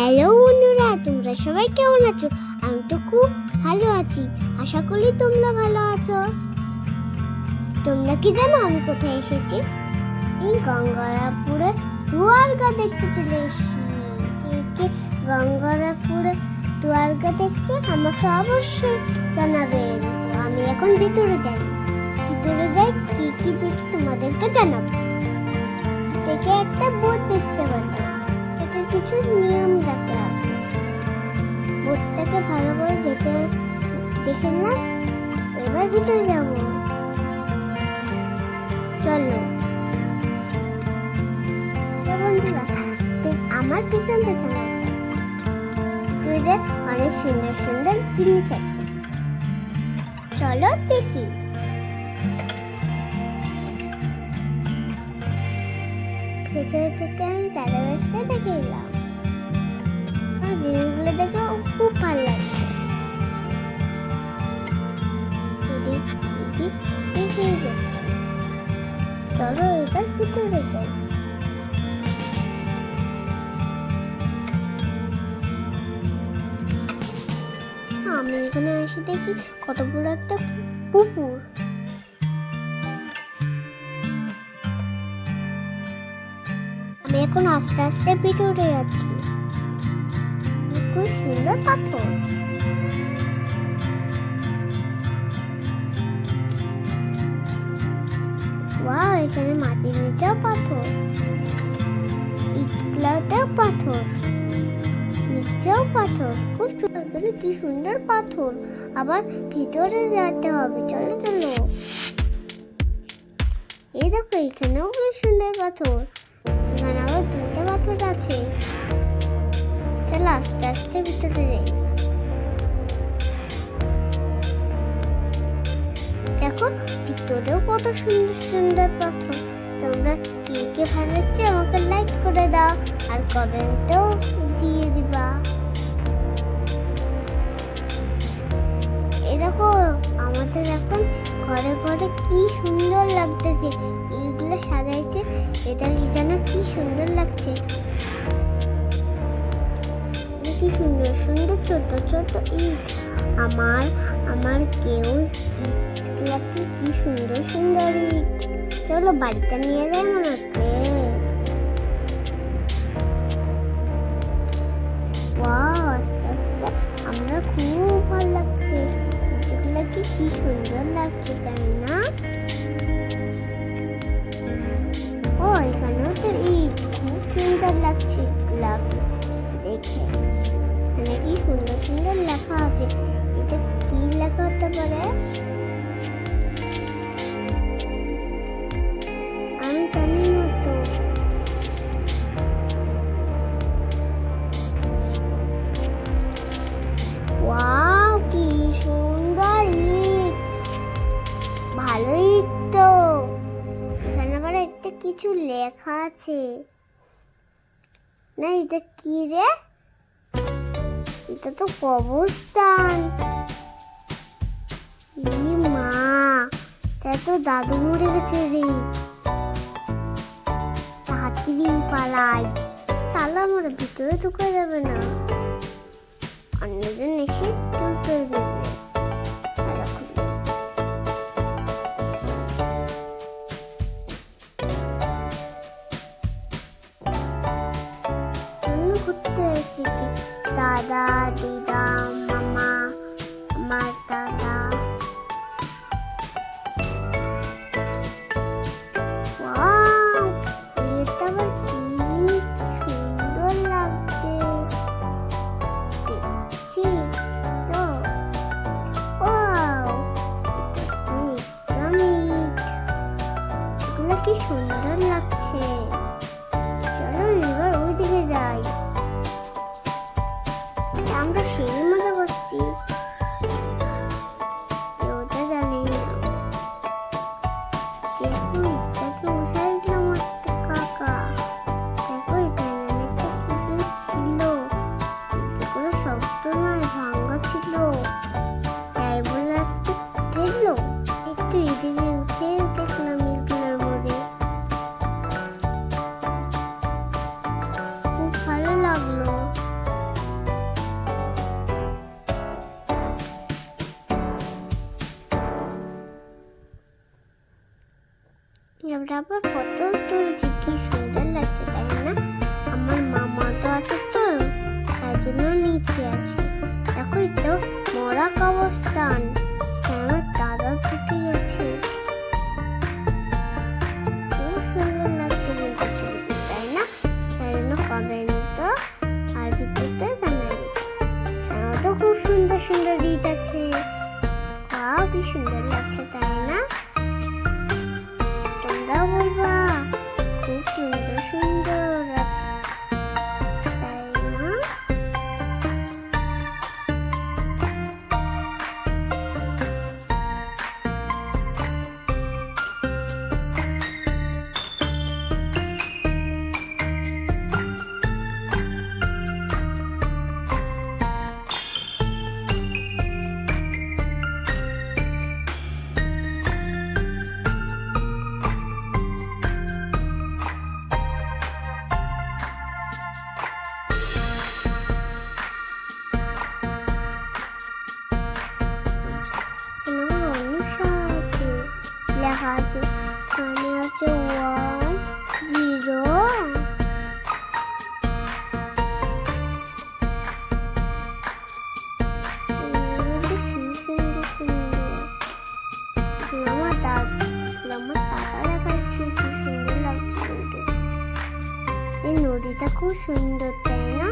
Hello বন্ধুরা, তোমরা সবাই কেমন আছো? আমি তো খুব ভালো আছি। আশা করি তোমরা ভালো আছো। তোমরা কি জানো আমি কোথায় এসেছি? এই গঙ্গারাপুরে দুয়ারকা দেখতে চলে এসেছি। কে গঙ্গারাপুরে দুয়ারকা দেখছে আমাকে অবশ্যই জানাবেন। আমি এখন ভিতরে যাই। ভিতরে যাই, কি কি দেখি তোমাদেরকে জানাব। দেখে একটা বোর্ড দেখতে কিছু নিয়ম দেখা আছে। বোর্ডটাকে ভালো করে ভেতরে দেখে নিলাম, এবার ভিতরে যাব। চলো। বন্ধুরা আমার পিছন পেছন আছে। অনেক সুন্দর সুন্দর জিনিস আছে। চলো দেখি। ভেতরে থেকে আমি চাঁদা গাছটা দেখে এলাম। আমার জিনিসগুলো দেখে খুব ভালো লাগছে দিদি দিদি চলো এবার ভিতরে যাই। আমি এখানে এসে দেখি কত বড় একটা পুকুর। আমি এখন আস্তে আস্তে ভিতরে যাচ্ছি। খুব সুন্দর পাথর। ওয়াও, এখানে মাটির নিচেও পাথর। ইটগুলাতেও পাথর। নিচেও পাথর। খুব সুন্দর। কি সুন্দর পাথর। আবার ভিতরে যেতে হবে। চলো চলো। এই দেখো, এখানেও কি সুন্দর পাথর। এখানে আবার দুটো পাথর আছে। আস্তে আস্তে ভিতরে দেখো, ভিতরেও কত সুন্দর সুন্দর পাথর তোমরা কে কে ভালো লাগছে আমাকে লাইক করে দাও আর কমেন্টও দিয়ে দিবা। দেখো, আমাদের এখন ঘরে ঘরে কি সুন্দর লাগতেছে। এইগুলো সাজাইছে, এটা যেন কি সুন্দর লাগছে। কি সুন্দর সুন্দর ছোট ছোট ইট আমার আমার কেউ কি সুন্দর সুন্দর। ইট চলো বাড়িতে নিয়ে যাই মনে হচ্ছে। আস্তে আস্তে আমরা খুব ভালো লাগছে। কি সুন্দর লাগছে তাই লেখা আছে। না, এটা কি রে? এটা তো কবরস্থান। মা তা তো দাদু মরে গেছে রে। তাড়াতাড়ি পালাই। তালা মরে ভিতরে ঢুকে যাবে না। অন্যজন এসে তুলতে দেবে দাদা দিদা সবার ফটো তুলেছি, কি সুন্দর লাগছে, তাই না? আমার মামা তো আছে তো, তাই জন্য নিচে আছে। দেখোই তো মরা কবরস্থান আমার দাদা থেকে গেছে। খুব সুন্দর লাগছে তাই না? তাই জন্য আর তো খুব সুন্দর সুন্দর আছে। সুন্দর লাগছে তাই এই খুব সুন্দর তাই না?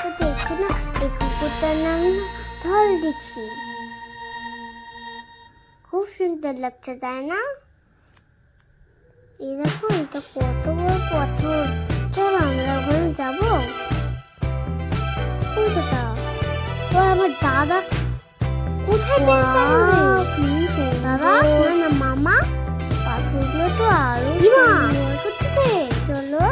তো দেখো না এই কুকুরটার নাম ধল দেখি। খুব সুন্দর লাগছে তাই না? এই দেখো এটা কত বড় পাথর। চল আমরা ওখানে যাব। কোথাটা ও আমার দাদা। কোথায় বের করলি দাদা না না মামা পাথরগুলো তো আরও কোথায় চলো দেখি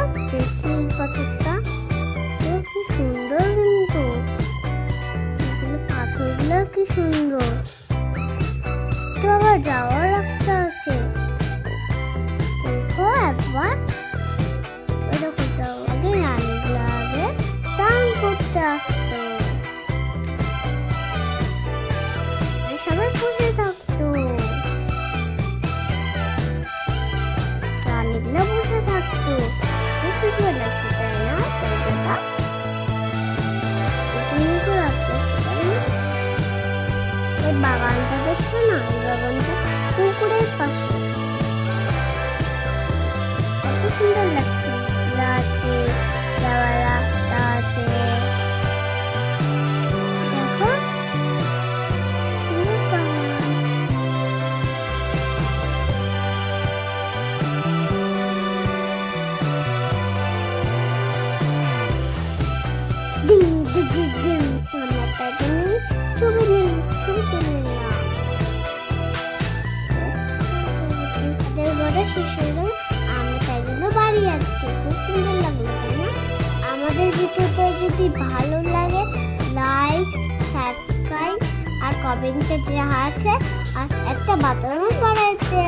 বাগানটা দেখছ না এই বাগানটা পুকুরের পাশে। সুন্দর লাগছে। যদি ভালো লাগে লাইক সাবস্ক্রাইব আর কমেন্টে যা আছে আর একটা বাতানো বাড়াইতে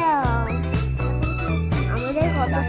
আমাদের কথা